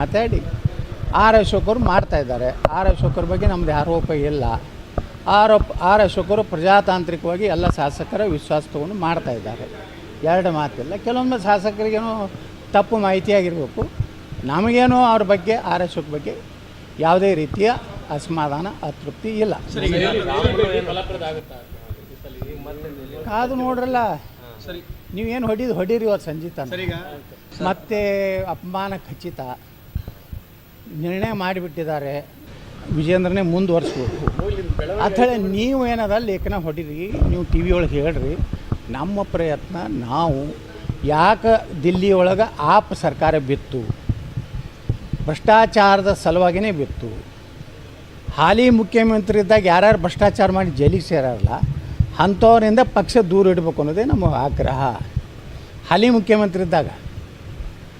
ಮಾತಾಡಿ. ಆರ್ ಅಶೋಕರು ಮಾಡ್ತಾ ಇದ್ದಾರೆ. ಆರ್ ಅಶೋಕರ ಬಗ್ಗೆ ನಮ್ಮದು ಆರೋಪ ಇಲ್ಲ. ಆರೋಪ ಆರ್ ಅಶೋಕರು ಪ್ರಜಾತಾಂತ್ರಿಕವಾಗಿ ಎಲ್ಲ ಶಾಸಕರ ವಿಶ್ವಾಸ ತಗೊಂಡು ಮಾಡ್ತಾ ಇದ್ದಾರೆ. ಎರಡು ಮಾತಿಲ್ಲ. ಕೆಲವೊಮ್ಮೆ ಶಾಸಕರಿಗೇನೋ ತಪ್ಪು ಮಾಹಿತಿ ಆಗಿರಬೇಕು ನಮಗೇನೋ ಅವ್ರ ಬಗ್ಗೆ ಆರ್ ಅಶೋಕ್ ಬಗ್ಗೆ ಯಾವುದೇ ರೀತಿಯ ಅಸಮಾಧಾನ ಅತೃಪ್ತಿ ಇಲ್ಲ. ಕಾದು ನೋಡ್ರಲ್ಲ. ಸರಿ. ನೀವೇನು ಹೊಡಿದು ಹೊಡೀರಿ ಇವತ್ತು ಸಂಜಿತ ಮತ್ತೆ ಅಪಮಾನ ಖಚಿತ. ನಿರ್ಣಯ ಮಾಡಿಬಿಟ್ಟಿದ್ದಾರೆ ವಿಜೇಂದ್ರನೇ ಮುಂದುವರಿಸ್ಬೇಕು. ಅಂಥೇಳಿ ನೀವು ಏನದ ಲೇಖನ ಹೊಡೀರಿ, ನೀವು ಟಿ ವಿ ಒಳಗೆ ಹೇಳ್ರಿ, ನಮ್ಮ ಪ್ರಯತ್ನ ನಾವು ಯಾಕೆ ದಿಲ್ಲಿ ಒಳಗೆ ಆಪ್ ಸರ್ಕಾರ ಬಿತ್ತು, ಭ್ರಷ್ಟಾಚಾರದ ಸಲುವಾಗಿಯೇ ಬಿತ್ತು. ಹಾಲಿ ಮುಖ್ಯಮಂತ್ರಿ ಇದ್ದಾಗ ಯಾರ್ಯಾರು ಭ್ರಷ್ಟಾಚಾರ ಮಾಡಿ ಜೈಲಿಗೆ ಸೇರಲ್ಲ, ಅಂಥವರಿಂದ ಪಕ್ಷ ದೂರ ಇಡಬೇಕು ಅನ್ನೋದೇ ನಮ್ಮ ಆಗ್ರಹ. ಹಾಲಿ ಮುಖ್ಯಮಂತ್ರಿ ಇದ್ದಾಗ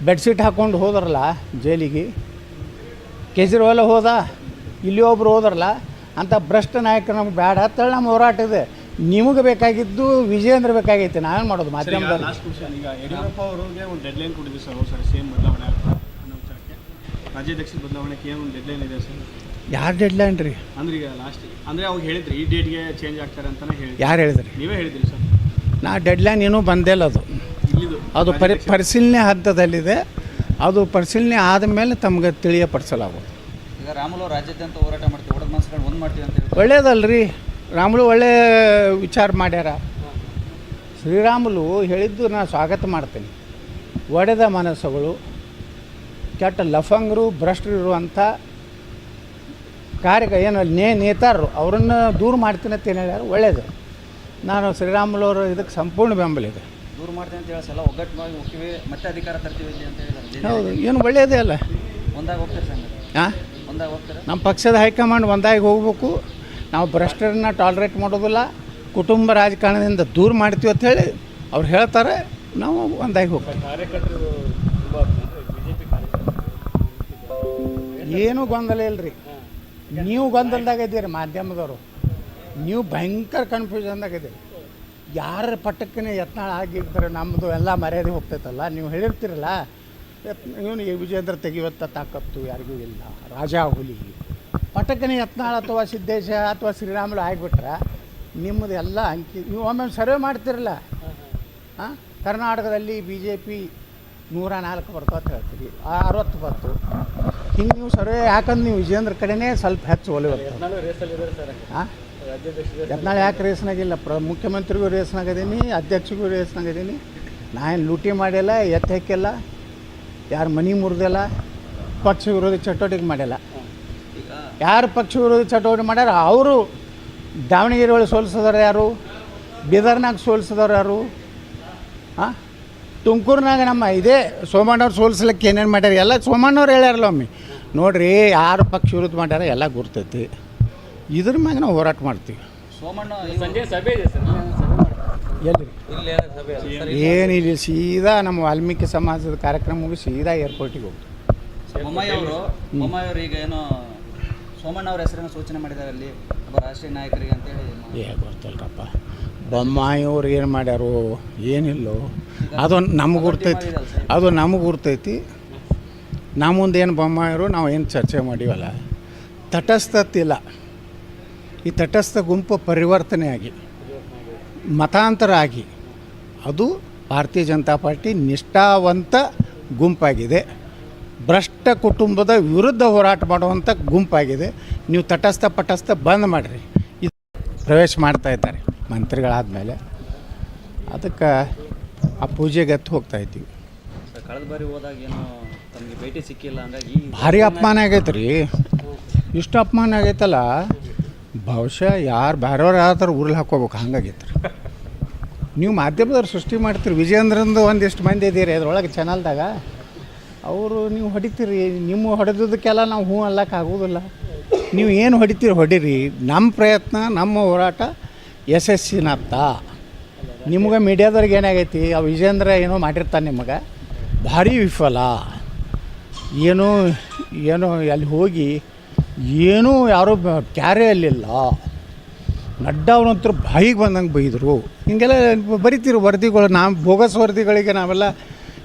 ಬೆಡ್ಶೀಟ್ ಹಾಕ್ಕೊಂಡು ಹೋದ್ರಲ್ಲ ಜೈಲಿಗೆ ಕೇಜ್ರಿವಾಲ್ ಹೋದ ಇಲ್ಲಿ ಒಬ್ರು ಹೋದ್ರಲ್ಲ ಅಂಥ ಭ್ರಷ್ಟ ನಾಯಕ ನಮ್ಗೆ ಬೇಡ ಅಂತೇಳಿ ನಮ್ಮ ಹೋರಾಟ ಇದೆ. ನಿಮಗೆ ಬೇಕಾಗಿದ್ದು ವಿಜೇಂದ್ರ ಬೇಕಾಗಿತ್ತು ನಾವೇನು ಮಾಡೋದು ಮಾಧ್ಯಮದಲ್ಲಿ. ಲಾಸ್ಟ್ ಕ್ವಶನ್ ಈಗ ಯಡಿಯೂರಪ್ಪ ಅವರಿಗೆ ಒಂದು ಡೆಡ್ ಲೈನ್ ಕೊಟ್ಟಿದ್ದೀವಿ ಸರ್ ಸರ್ ಸೇಮ್ ಬದಲಾವಣೆ ಆಗ್ತಾ ಅನ್ನೋ ವಿಚಾರಕ್ಕೆ. ರಾಜ್ಯಾಧ್ಯಕ್ಷ ಬದಲಾವಣೆಗೆ ಏನು ಒಂದು ಡೆಡ್ ಲೈನ್ ಇದೆ ಸರ್? ಯಾರು ಡೆಡ್ಲೈನ್ ರೀ? ಅಂದ್ರೆ ಈಗ ಲಾಸ್ಟ್ ಅಂದ್ರೆ ಅವಾಗ ಹೇಳಿದ್ರಿ ಈ ಡೇಟ್ಗೆ ಚೇಂಜ್ ಆಗ್ತಾರೆ ಅಂತಾನೆ ಹೇಳಿ ಯಾರು ಹೇಳಿದ್ರಿ? ನೀವೇ ಹೇಳಿದ್ರಿ ಸರ್? ನಾ ಡೆಡ್ಲೈನ್ ಏನೂ ಬಂದೇ ಇಲ್ಲ ಅದು. ಅದು ಪರಿ ಪರಿಶೀಲನೆ ಹಂತದಲ್ಲಿದೆ. ಅದು ಪರಿಶೀಲನೆ ಆದಮೇಲೆ ತಮಗೆ ತಿಳಿಯಪಡಿಸಲಾಗುವುದು ಈಗ ರಾಮುಲು ರಾಜ್ಯಾದ್ಯಂತ ಹೋರಾಟ ಮಾಡ್ತೀವಿ ಒಡೆದ ಮನಸ್ಸುಗಳು ಒಂದು ಮಾಡ್ತೀವಿ ಅಂತ ಹೇಳಿ ಒಳ್ಳೇದಲ್ರಿ. ರಾಮುಲು ಒಳ್ಳೆ ವಿಚಾರ ಮಾಡ್ಯಾರ. ಶ್ರೀರಾಮುಲು ಹೇಳಿದ್ದು ನಾನು ಸ್ವಾಗತ ಮಾಡ್ತೀನಿ. ಒಡೆದ ಮನಸ್ಸುಗಳು ಕೆಟ್ಟ ಲಫಂಗರು ಭ್ರಷ್ಟರು ಇರುವಂಥ ಕಾರ್ಯ ಏನು ನೇ ನೇತಾರರು ಅವರನ್ನು ದೂರ ಮಾಡ್ತೀನಿ ಅಂತ ಏನು ಹೇಳ್ಯಾರ? ಒಳ್ಳೇದು. ನಾನು ಶ್ರೀರಾಮುಲು ಅವರು ಇದಕ್ಕೆ ಸಂಪೂರ್ಣ ಬೆಂಬಲ ಇದೆ. ದೂರ ಮಾಡ್ತೀವಿ ಅಂತ ಹೇಳಿ ಎಲ್ಲ ಒಗ್ಗಟ್ಟವಾಗಿ ಹೋಗ್ತೀವಿ ಮತ್ತೆ ಅಧಿಕಾರ ತರ್ತೀವಿ ಇಲ್ಲಿ ಅಂತ ಹೇಳಿದ್ದಾರೆ. ಹೌದು ಏನು ಒಳ್ಳೆಯದೇ ಅಲ್ಲ. ಒಂದಾಗ ಹೋಗ್ತಾರೆ ಸರ್ ಹಾಂ ಒಂದಾಗ ಹೋಗ್ತಾರೆ? ನಮ್ಮ ಪಕ್ಷದ ಹೈಕಮಾಂಡ್ ಒಂದಾಗಿ ಹೋಗ್ಬೇಕು. ನಾವು ಭ್ರಷ್ಟರನ್ನ ಟಾಲ್ರೇಟ್ ಮಾಡೋದಿಲ್ಲ. ಕುಟುಂಬ ರಾಜಕಾರಣದಿಂದ ದೂರ ಮಾಡ್ತೀವಿ ಅಂತ ಹೇಳಿ ಅವ್ರು ಹೇಳ್ತಾರೆ. ನಾವು ಒಂದಾಗಿ ಹೋಗ್ತೀವಿ. ಏನೂ ಗೊಂದಲ ಇಲ್ರಿ. ನೀವು ಗೊಂದಲದಾಗ ಇದ್ದೀರಿ ಮಾಧ್ಯಮದವರು. ನೀವು ಭಯಂಕರ ಕನ್ಫ್ಯೂಷನ್ದಾಗ ಇದ್ದೀರಿ. ಯಾರ ಪಟ್ಟಕ್ಕನೇ ಯತ್ನಾಳ ಆಗಿರ್ತಾರೆ ನಮ್ಮದು ಎಲ್ಲ ಮರ್ಯಾದೆ ಹೋಗ್ತೈತಲ್ಲ ನೀವು ಹೇಳಿರ್ತೀರಲ್ಲ ಇವನು ವಿಜೇಂದ್ರ ತೆಗೆಯುವಂಥ ತಾಕತ್ತು ಯಾರಿಗೂ ಇಲ್ಲ ರಾಜಾ ಹುಲಿ. ಪಟಕನೇ ಯತ್ನಾಳ ಅಥವಾ ಸಿದ್ದೇಶ ಅಥವಾ ಶ್ರೀರಾಮುಲು ಆಗಿಬಿಟ್ರೆ ನಿಮ್ಮದು ಎಲ್ಲ ಅಂಕಿ ನೀವು ಒಮ್ಮೆ ಸರ್ವೆ ಮಾಡ್ತಿರಲ್ಲ. ಹಾಂ ಕರ್ನಾಟಕದಲ್ಲಿ ಬಿ ಜೆ ಪಿ ನೂರ ನಾಲ್ಕು ಬರ್ತು ಅಂತ ಹೇಳ್ತೀರಿ ಆ ಅರವತ್ತು ಬಂತು ಹಿಂಗೆ ನೀವು ಸರ್ವೆ ಯಾಕಂದ್ರೆ ನೀವು ವಿಜೇಂದ್ರ ಕಡೆನೇ ಸ್ವಲ್ಪ ಹೆಚ್ಚು ಒಲಿವತ್ತು ಹಾಂ ಯತ್ನಾಳ್ ಯಾಕೆ ರೇಸ್ನಾಗಿಲ್ಲ ಪ್ರ ಮುಖ್ಯಮಂತ್ರಿಗೂ ರೇಸ್ನಾಗದೀನಿ ಅಧ್ಯಕ್ಷಗೂ ರೇಸ್ನಾಗದೀನಿ ನಾ ಏನು ಲೂಟಿ ಮಾಡಿಲ್ಲ, ಎತ್ತ ಹಾಕಿಲ್ಲ, ಯಾರು ಮನೆ ಮುರಿದಿಲ್ಲ, ಪಕ್ಷ ವಿರೋಧಿ ಚಟುವಟಿಕೆ ಮಾಡಿಲ್ಲ. ಯಾರು ಪಕ್ಷ ವಿರೋಧಿ ಚಟುವಟಿಕೆ ಮಾಡ್ಯಾರ? ಅವರು ದಾವಣಗೆರೆ ಒಳಗೆ ಸೋಲಿಸಿದವ್ರು ಯಾರು? ಬೀದರ್ನಾಗ ಸೋಲಿಸಿದವ್ರು ಯಾರು? ಹಾಂ ತುಮಕೂರಿನಾಗ ನಮ್ಮ ಇದೇ ಸೋಮಣ್ಣವ್ರು ಸೋಲಿಸ್ಲಿಕ್ಕೆ ಏನೇನು ಮಾಡ್ಯಾರ? ಎಲ್ಲ ಸೋಮಣ್ಣವ್ರು ಹೇಳ್ಯಾರಲ್ಲ ಒಮ್ಮೆ. ನೋಡ್ರಿ ಯಾರು ಪಕ್ಷ ವಿರೋಧ ಮಾಡ್ಯಾರ ಎಲ್ಲ ಗುರ್ತೈತಿ. ಇದ್ರ ಮ್ಯಾಗ ನಾವು ಹೋರಾಟ ಮಾಡ್ತೀವಿ. ಸೋಮಣ್ಣ ಸಂಜೆ ಸಭೆ ಇದೆ ಸರ್. ಎಲ್ಲಿ? ಇಲ್ಲಿ ಸಭೆ ಅಲ್ಲ. ಏನಿಲ್ಲ ಸೀದಾ ನಮ್ಮ ವಾಲ್ಮೀಕಿ ಸಮಾಜದ ಕಾರ್ಯಕ್ರಮ ಮುಗಿಸಿ ಸೀದಾ ಏರ್ಪೋರ್ಟಿಗೆ ಹೋಗ್ತೀವಿ. ಬೊಮ್ಮಾಯಿ ಅವರು ಬೊಮ್ಮಾಯಿ ಅವರು ಈಗ ಏನೋ ಸೋಮಣ್ಣ ಅವ್ರ ಹೆಸರನ್ನು ಸೂಚನೆ ಮಾಡಿದ್ದಾರೆ ಅಲ್ಲಿ ಒಬ್ಬ ರಾಷ್ಟ್ರೀಯ ನಾಯಕರಿಗೆ ಅಂತೇಳಿ ಏ ಗೊತ್ತಲ್ರಪ್ಪ. ಬೊಮ್ಮಾಯಿಯವ್ರು ಏನು ಮಾಡ್ಯಾರು? ಏನಿಲ್ಲೋ. ಅದು ನಮ್ಗೆ ಗುರ್ತೈತಿ. ಅದು ನಮಗೆ ಗುರ್ತೈತಿ. ನಮ್ಮ ಮುಂದೆ ಏನು ಬೊಮ್ಮಾಯರು ನಾವು ಏನು ಚರ್ಚೆ ಮಾಡೀವಲ್ಲ. ತಟಸ್ಥತಿಲ್ಲ. ಈ ತಟಸ್ಥ ಗುಂಪು ಪರಿವರ್ತನೆ ಆಗಿ ಮತಾಂತರ ಆಗಿ ಅದು ಭಾರತೀಯ ಜನತಾ ಪಾರ್ಟಿ ನಿಷ್ಠಾವಂತ ಗುಂಪಾಗಿದೆ. ಭ್ರಷ್ಟ ಕುಟುಂಬದ ವಿರುದ್ಧ ಹೋರಾಟ ಮಾಡುವಂಥ ಗುಂಪಾಗಿದೆ. ನೀವು ತಟಸ್ಥ ಪಟಸ್ಥ ಬಂದ್ ಮಾಡಿರಿ. ಇದು ಪ್ರವೇಶ ಮಾಡ್ತಾ ಇದ್ದಾರೆ ಮಂತ್ರಿಗಳಾದಮೇಲೆ. ಅದಕ್ಕೆ ಆ ಪೂಜೆಗೆ ಎತ್ತು ಹೋಗ್ತಾ ಇದ್ದೀವಿ. ಕಳೆದ ಬಾರಿ ಹೋದಾಗ ಏನೋ ತಮಗೆ ಭೇಟಿ ಸಿಕ್ಕಿಲ್ಲ ಹಂಗಾಗಿ ಭಾರಿ ಅಪಮಾನ ಆಗೈತೆ ರೀ. ಇಷ್ಟು ಅಪಮಾನ ಆಗೈತಲ್ಲ. ಬಹುಶಃ ಯಾರು ಬೇರೆಯವ್ರು ಯಾವ್ದಾರು ಊರಲ್ಲಿ ಹಾಕೋಬೇಕು ಹಂಗಾಗಿತ್ತು. ನೀವು ಮಾಧ್ಯಮದವ್ರು ಸೃಷ್ಟಿ ಮಾಡ್ತೀರಿ. ವಿಜಯೇಂದ್ರಂದು ಒಂದಿಷ್ಟು ಮಂದಿ ಇದ್ದೀರಿ ಅದ್ರೊಳಗೆ ಚಾನಲ್ದಾಗ. ಅವರು ನೀವು ಹೊಡಿತೀರಿ. ನಿಮ್ಮ ಹೊಡೆದದಕ್ಕೆಲ್ಲ ನಾವು ಹ್ಞೂ ಅಲ್ಲಕ್ಕೆ ಆಗೋದಿಲ್ಲ. ನೀವು ಏನು ಹೊಡಿತೀರಿ ಹೊಡೀರಿ. ನಮ್ಮ ಪ್ರಯತ್ನ, ನಮ್ಮ ಹೋರಾಟ ಯಶಸ್ಸಿನತ್ತ ನಿಮ್ಗೆ ಮೀಡಿಯಾದವ್ರಿಗೆ ಏನಾಗೈತಿ ಆ ವಿಜೇಂದ್ರ ಏನೋ ಮಾಡಿರ್ತಾನೆ ನಿಮಗೆ. ಭಾರಿ ವಿಫಲ. ಏನೋ ಏನೋ ಅಲ್ಲಿ ಹೋಗಿ ಏನೂ ಯಾರೂ ಬ- ಕ್ಯಾರೇ ಅಲ್ಲಿಲ್ಲ. ನಡ್ಡ ಅವ್ರಂತೂ ಬಾಯಿಗೆ ಬಂದಂಗೆ ಬೈದರು. ಹಿಂಗೆಲ್ಲ ಬರಿತೀರು ವರದಿಗಳು, ನಾವು ಬೋಗಸ್ ವರದಿಗಳಿಗೆ ನಾವೆಲ್ಲ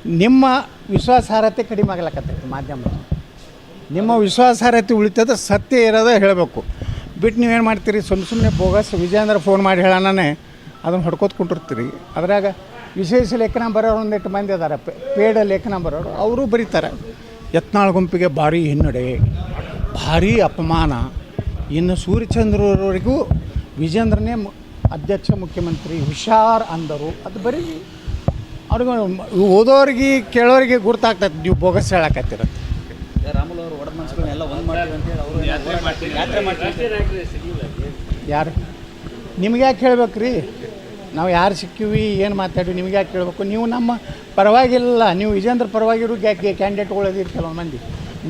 ನಿಮ್ಮ ವಿಶ್ವಾಸಾರ್ಹತೆ ಕಡಿಮೆ ಆಗ್ಲಕತ್ತೈತಿ ಮಾಧ್ಯಮ ನಿಮ್ಮ ವಿಶ್ವಾಸಾರ್ಹತೆ ಉಳಿತದ ಸತ್ಯ ಇರೋದೇ ಹೇಳಬೇಕು. ಬಿಟ್ಟು ನೀವೇನು ಮಾಡ್ತೀರಿ? ಸುಮ್ಮನೆ ಸುಮ್ಮನೆ ಬೋಗಸ್ ವಿಜಯೇಂದ್ರ ಫೋನ್ ಮಾಡಿ ಹೇಳೋಣನೇ ಅದನ್ನು ಹೊಡ್ಕೋತ ಕುಂಟಿರ್ತೀರಿ. ಅದ್ರಾಗ ವಿಶೇಷ ಲೇಖನ ಬರೋರು ಒಂದಿಟ್ಟು ಮಂದಿ ಅದಾರ. ಪೇಡ ಲೇಖನ ಬರೋರು, ಅವರು ಬರೀತಾರೆ. ಯತ್ನಾಳ್ ಗುಂಪಿಗೆ ಭಾರಿ ಹಿನ್ನಡೆ. ಭಾರಿ ಅಪಮಾನ. ಇನ್ನು ಸೂರ್ಯಚಂದ್ರವರೆಗೂ ವಿಜೇಂದ್ರನೇ ಮು- ಅಧ್ಯಕ್ಷ ಮುಖ್ಯಮಂತ್ರಿ ಹುಷಾರ್ ಅಂದರು. ಅದು ಬರೀ ಅವ್ರಿಗೆ ಓದೋರಿಗೆ ಕೇಳೋರಿಗೆ ಗುರ್ತಾಗ್ತೈತೆ. ನೀವು ಬೋಗಸ್ ಹೇಳಕತ್ತಿರ. ರಾಮುಲು ಅವರು ಒಡ ಮನಸ್ಸುಗಳನ್ನೆಲ್ಲ ಒಂದು ಮಾಡ್ತೀವಿ ಯಾರು? ನಿಮ್ಗೆ ಯಾಕೆ ಹೇಳ್ಬೇಕು ರೀ ನಾವು ಯಾರು ಸಿಕ್ಕಿವಿ ಏನು ಮಾತಾಡಿವಿ ನಿಮ್ಗೆ ಯಾಕೆ ಕೇಳಬೇಕು ನೀವು ನಮ್ಮ ಪರವಾಗಿಲ್ಲ. ನೀವು ವಿಜೇಂದ್ರ ಪರವಾಗಿರೋ ಕ್ಯಾಂಡಿಡೇಟ್ಗಳು ಕೆಲವೊಂದು ಮಂದಿ?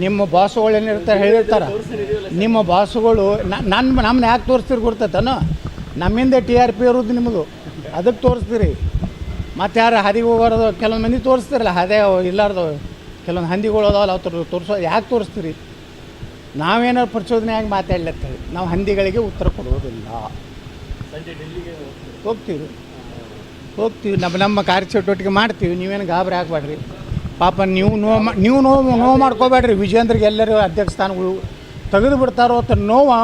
ನಿಮ್ಮ ಬಾಸುಗಳು ಏನಿರ್ತಾರೆ ಹೇಳಿರ್ತಾರೆ. ನಿಮ್ಮ ಬಾಸುಗಳು ನನ್ನ ನಮ್ಮನ್ನ ಯಾಕೆ ತೋರಿಸ್ತೀರಿ ಗೊತ್ತೈತನೋ ನಮ್ಮಿಂದ ಟಿ ಆರ್ ಪಿ ಇರೋದು ನಿಮ್ಮದು ಅದಕ್ಕೆ ತೋರಿಸ್ತೀರಿ. ಮತ್ತು ಯಾರು ಹದಿಗೆ ಹೋಗೋದು ಕೆಲವೊಂದು ಮಂದಿ ತೋರಿಸ್ತಿರಲ್ಲ, ಅದೇ ಇಲ್ಲಾರ್ದು. ಕೆಲವೊಂದು ಹಂದಿಗಳು ಅದಾವಲ್ಲ ಅವ್ರ ತೋರಿಸೋ ಯಾಕೆ ತೋರಿಸ್ತೀರಿ? ನಾವೇನಾದ್ರು ಪ್ರಚೋದನೆಯಾಗಿ ಮಾತಾಡ್ಲತ್ತೇವೆ ನಾವು ಹಂದಿಗಳಿಗೆ ಉತ್ತರ ಕೊಡುವುದಿಲ್ಲ. ಹೋಗ್ತೀವಿ. ಹೋಗ್ತೀವಿ. ನಮ್ಮ ನಮ್ಮ ಕಾರ್ಯಚಟುವಟಿಕೆ ಮಾಡ್ತೀವಿ. ನೀವೇನು ಗಾಬರಿ ಆಗಬೇಡ್ರಿ ಪಾಪ ನೀವು ನೋವು ನೀವು ನೋವು ನೋವು ಮಾಡ್ಕೋಬೇಡ್ರಿ. ವಿಜೇಂದ್ರಿಗೆ ಎಲ್ಲರೂ ಅಧ್ಯಕ್ಷ ಸ್ಥಾನಗಳು ತೆಗೆದು ಬಿಡ್ತಾರೋ ಅಂತ ನೋವು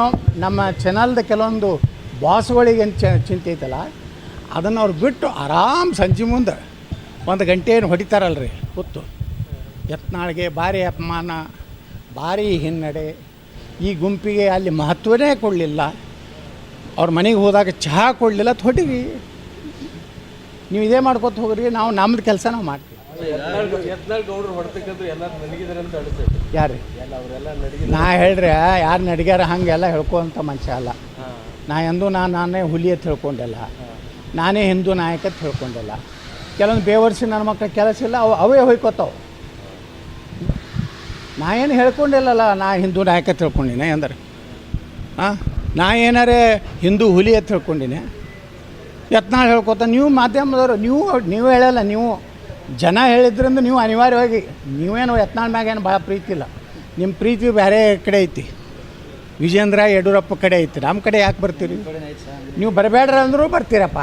ನಮ್ಮ ಚಾನಲ್ದ ಕೆಲವೊಂದು ಬಾಸ್ಗಳಿಗೆ ಚಿಂತೆ ಐತಲ್ಲ, ಅದನ್ನು ಅವ್ರು ಬಿಟ್ಟು ಆರಾಮ್ ಸಂಜೆ ಮುಂದೆ ಒಂದು ಗಂಟೆ ಏನು ಹೊಡಿತಾರಲ್ರಿ. ಹೊತ್ತು ಯತ್ನಾಳಿಗೆ ಭಾರಿ ಅಪಮಾನ, ಭಾರಿ ಹಿನ್ನಡೆ. ಈ ಗುಂಪಿಗೆ ಅಲ್ಲಿ ಮಹತ್ವನೇ ಕೊಡಲಿಲ್ಲ. ಅವ್ರ ಮನೆಗೆ ಹೋದಾಗ ಚಹಾ ಕೊಡಲಿಲ್ಲ ಅಂತ ಹೊಡೀರಿ ನೀವು ಇದೇ ಮಾಡ್ಕೊತ ಹೋಗ್ರಿ, ನಾವು ನಮ್ಮದು ಕೆಲಸ ನಾವು ಮಾಡ್ತೀವಿ. ಯಾರು ನಾ ಹೇಳ್ರಿ ಯಾರು ನಡಿಗ್ಯಾರ ಹಂಗೆಲ್ಲ ಹೇಳ್ಕೊಂತ ಮನುಷ್ಯ ಅಲ್ಲ. ನಾ ಎಂದೂ ನಾ ನಾನೇ ಹುಲಿ ಅಂತ ಹೇಳ್ಕೊಂಡಿಲ್ಲ. ನಾನೇ ಹಿಂದೂ ನಾಯಕ ಅಂತ ಹೇಳ್ಕೊಂಡಿಲ್ಲ. ಕೆಲವೊಂದು ಬೇವರ್ಸಿ ನನ್ನ ಮಕ್ಕಳ ಕೆಲಸ ಇಲ್ಲ ಅವು ಅವೇ ಹೋಯ್ಕೋತಾವೆ. ನಾ ಏನು ಹೇಳ್ಕೊಂಡಿಲ್ಲಲ್ಲ ನಾ ಹಿಂದೂ ನಾಯಕ ಅಂತ ಹೇಳ್ಕೊಂಡಿನಿ ಅಂದ್ರೆ ಹಾಂ ನಾ ಏನಾರೆ ಹಿಂದೂ ಹುಲಿ ಅಂತ ಹೇಳ್ಕೊಂಡಿನಿ. ಯತ್ನಾಳ್ ಹೇಳ್ಕೊತ ನೀವು ಮಾಧ್ಯಮದವರು ನೀವು ನೀವು ಹೇಳಲ್ಲ ನೀವು ಜನ ಹೇಳಿದ್ರಿಂದ ನೀವು ಅನಿವಾರ್ಯವಾಗಿ, ನೀವೇನು ಯತ್ನಾಳ್ ಮ್ಯಾಗ ಏನು ಭಾಳ ಪ್ರೀತಿ ಇಲ್ಲ. ನಿಮ್ಮ ಪ್ರೀತಿ ಬೇರೆ ಕಡೆ ಐತಿ. ವಿಜೇಂದ್ರ ಯಡಿಯೂರಪ್ಪ ಕಡೆ ಐತಿ. ನಮ್ಮ ಕಡೆ ಯಾಕೆ ಬರ್ತೀರಿ? ನೀವು ಬರಬೇಡ್ರ ಅಂದರೂ ಬರ್ತೀರಪ್ಪ.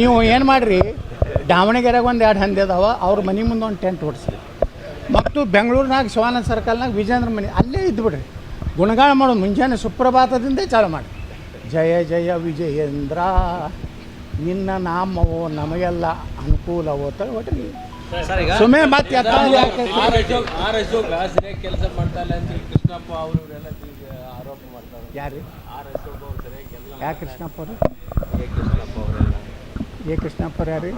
ನೀವು ಏನು ಮಾಡಿರಿ? ದಾವಣಗೆರೆಗೆ ಒಂದು ಎರಡು ಹಂದಿ ಅದಾವ, ಅವ್ರ ಮನೆ ಮುಂದೆ ಒಂದು ಟೆಂಟ್ ಓಡಿಸಿ ಮತ್ತು ಬೆಂಗಳೂರಿನಾಗ, ಶಿವಾನಂದ ಸರ್ಕಲ್ನಾಗ ವಿಜೇಂದ್ರ ಮನೆ, ಅಲ್ಲೇ ಇದ್ದುಬಿಡ್ರಿ ಗುಣಗಾಳ ಮಾಡೋದು ಮುಂಜಾನೆ ಸುಪ್ರಭಾತದಿಂದೇ ಚಾಲು ಮಾಡಿ. ಜಯ ಜಯ ವಿಜಯೇಂದ್ರ, ನಿನ್ನ ನಾಮವು ನಮಗೆಲ್ಲ ಅನುಕೂಲವೋ ಅಂತ ಒಟ್ಟಿಗೆ ಸುಮ್ಮನೆ ಮತ್ತೆ ಆರ್ ಅಶೋಕ್ ಸರಿಯಾಗಿ ಕೆಲಸ ಮಾಡ್ತಾ ಇಲ್ಲ ಅಂತ ಕೃಷ್ಣಪ್ಪ ಅವರು ಇವರೆಲ್ಲ ಆರೋಪ ಮಾಡ್ತಾರೆ. ಯಾರು? ಆರ್ ಅಶೋಕ್ ಸರಿಯಾಗಿ ಕೆಲಸ ಯಾಕೆ ಕೃಷ್ಣಪ್ಪ ಅವರು? ಎ ಕೃಷ್ಣಪ್ಪ ಅವರೆಲ್ಲ. ಎ ಕೃಷ್ಣಪ್ಪ ಅವ್ರು ಯಾರು?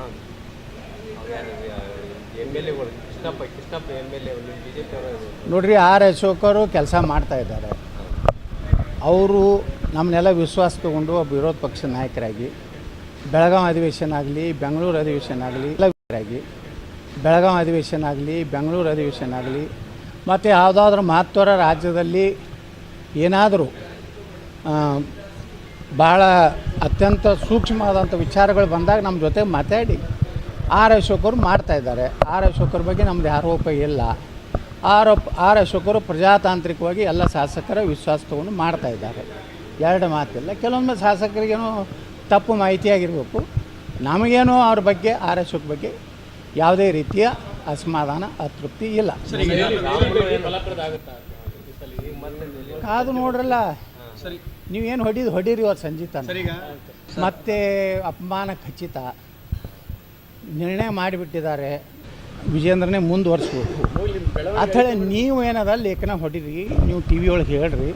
ಎಂ ಎಲ್ ಎಗಳು Krishnappa Krishnappa M L A ನಿಮ್ಮ ಬಿ ಜೆ ಪಿ ಅವರು ನೋಡ್ರಿ ಆರ್ ಅಶೋಕರು ಕೆಲಸ ಮಾಡ್ತಾ ಇದ್ದಾರೆ. ಅವರು ನಮ್ಮನ್ನೆಲ್ಲ ವಿಶ್ವಾಸ ತಗೊಂಡು ಒಬ್ಬ ವಿರೋಧ ಪಕ್ಷ ನಾಯಕರಾಗಿ ಬೆಳಗಾವಿ ಅಧಿವೇಶನ ಆಗಲಿ, ಬೆಂಗಳೂರು ಅಧಿವೇಶನ ಆಗಲಿ ಆಗಿ ಬೆಳಗಾವಿ ಅಧಿವೇಶನ ಆಗಲಿ, ಬೆಂಗಳೂರು ಅಧಿವೇಶನ ಆಗಲಿ, ಮತ್ತು ಯಾವುದಾದ್ರೂ ಮಹತ್ವರ ರಾಜ್ಯದಲ್ಲಿ ಏನಾದರೂ ಭಾಳ ಅತ್ಯಂತ ಸೂಕ್ಷ್ಮವಾದಂಥ ವಿಚಾರಗಳು ಬಂದಾಗ ನಮ್ಮ ಜೊತೆ ಮಾತಾಡಿ. ಆರ್ ಅಶೋಕರು ಮಾಡ್ತಾ ಇದ್ದಾರೆ. ಆರ್ ಅಶೋಕರ ಬಗ್ಗೆ ನಮ್ಮದು ಆರೋಪ ಇಲ್ಲ ಆರೋಪ, ಆರ್ ಅಶೋಕರು ಪ್ರಜಾತಾಂತ್ರಿಕವಾಗಿ ಎಲ್ಲ ಶಾಸಕರ ವಿಶ್ವಾಸ ಮಾಡ್ತಾ ಇದ್ದಾರೆ. ಎರಡು ಮಾತಿಲ್ಲ. ಕೆಲವೊಮ್ಮೆ ಶಾಸಕರಿಗೇನೋ ತಪ್ಪು ಮಾಹಿತಿಯಾಗಿರಬೇಕು. ನಮಗೇನು ನಮಗೇನೋ ಅವ್ರ ಬಗ್ಗೆ ಆರ್ ಎಸ್ ಬಗ್ಗೆ ಯಾವುದೇ ರೀತಿಯ ಅಸಮಾಧಾನ ಅತೃಪ್ತಿ ಇಲ್ಲ. ಅದು ಕಾದು ನೋಡ್ರಲ್ಲ ಸರಿ. ನೀವೇನು ಹೊಡಿದು ಹೊಡೀರಿ ಇವತ್ತು ಸಂಜಿತ ಮತ್ತೆ ಅಪಮಾನ ಖಚಿತ. ನಿರ್ಣಯ ಮಾಡಿಬಿಟ್ಟಿದ್ದಾರೆ. ವಿಜೇಂದ್ರನೇ ಮುಂದುವರಿಸ್ಬೇಕು. ಅಥಳೆ ನೀವು ಏನದ ಲೇಖನ ಹೊಡೀರಿ ನೀವು ಟಿ ವಿ ಒಳಗೆ ಹೇಳ್ರಿ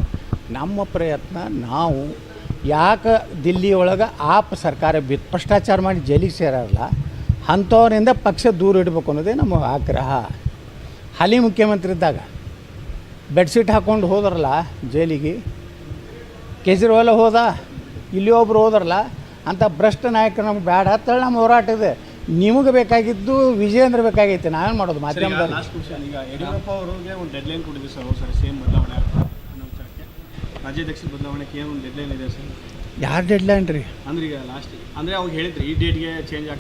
ನಮ್ಮ ಪ್ರಯತ್ನ ನಾವು ಯಾಕೆ ದಿಲ್ಲಿ ಒಳಗೆ ಆಪ್ ಸರ್ಕಾರ ಬಿ ಭ್ರಷ್ಟಾಚಾರ ಮಾಡಿ ಜೈಲಿಗೆ ಸೇರಲ್ಲ ಅಂಥವ್ರಿಂದ ಪಕ್ಷ ದೂರ ಇಡಬೇಕು ಅನ್ನೋದೇ ನಮ್ಮ ಆಗ್ರಹ. ಹಾಲಿ ಮುಖ್ಯಮಂತ್ರಿ ಇದ್ದಾಗ ಬೆಡ್ಶೀಟ್ ಹಾಕ್ಕೊಂಡು ಹೋದ್ರಲ್ಲ ಜೈಲಿಗೆ ಕೇಜ್ರಿವಾಲ ಹೋದ ಇಲ್ಲಿ ಒಬ್ರು ಹೋದ್ರಲ್ಲ ಅಂಥ ಭ್ರಷ್ಟ ನಾಯಕರು ನಮ್ಗೆ ಬೇಡ ಅಂತೇಳಿ ನಮ್ಮ ಹೋರಾಟ ಇದೆ. ನಿಮಗೆ ಬೇಕಾಗಿದ್ದು ವಿಜಯೇಂದ್ರ ಬೇಕಾಗೈತೆ ನಾವೇನು ಮಾಡೋದು ಮಾಧ್ಯಮದಲ್ಲಿ? ರಾಜ್ಯಾಧ್ಯಕ್ಷರ ಬದಲಾವಣೆಗೆ ಏನು ಡೆಡ್ಲೈನ್ ಡೆಡ್ ಲೈನ್ ಇದೆ ಸರ್? ಯಾರು ಡೆಡ್ಲೈನ್ ರೀ? ಅಂದ್ರೆ ಈಗ ಲಾಸ್ಟ್ ಅಂದ್ರೆ ಅವಾಗ ಹೇಳಿದ್ರಿ ಈ ಡೇಟ್ಗೆ ಚೇಂಜ್